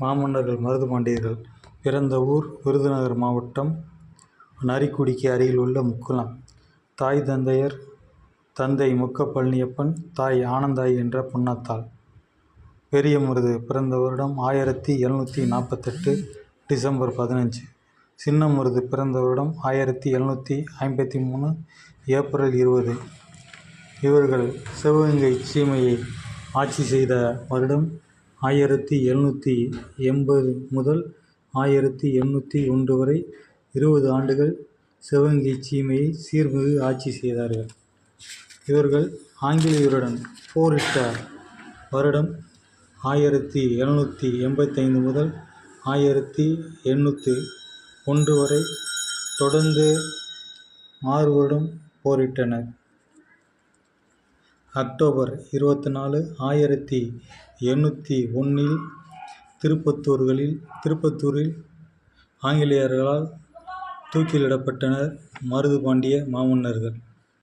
மாமன்னர்கள் மருது பாண்டியர்கள் பிறந்த ஊர் விருதுநகர் மாவட்டம் நரிக்குடிக்கு அருகில் உள்ள முக்குளம். தாய் தந்தையர் தந்தை முக்க பழனியப்பன் தாய் ஆனந்தாய் என்ற பொன்னத்தாள். பெரிய மருது பிறந்த வருடம் ஆயிரத்தி எழுநூற்றி நாற்பத்தெட்டு டிசம்பர் பதினஞ்சு. சின்ன மருது பிறந்த வருடம் ஆயிரத்தி எழுநூற்றி ஐம்பத்தி மூணு ஏப்ரல் இருபது. இவர்கள் சிவகங்கை சீமையை ஆட்சி செய்த வருடம் ஆயிரத்தி எழுநூற்றி எண்பது முதல் ஆயிரத்தி எண்ணூற்றி ஒன்று வரை இருபது ஆண்டுகள் சிவகங்கை சீமையை சீர்மிகு ஆட்சி செய்தார்கள். இவர்கள் ஆங்கிலேயருடன் போரிட்ட வருடம் ஆயிரத்தி எழுநூற்றி எண்பத்தைந்து முதல் ஆயிரத்தி எண்ணூற்றி ஒன்று வரை தொடர்ந்து ஆறு வருடம் போரிட்டனர். அக்டோபர் இருபத்தி நாலு ஆயிரத்தி எண்ணூற்றி ஒன்றில் திருப்பத்தூர்களில் திருப்பத்தூரில் ஆங்கிலேயர்களால் தூக்கிலிடப்பட்டனர் மருது பாண்டிய மாமன்னர்கள்.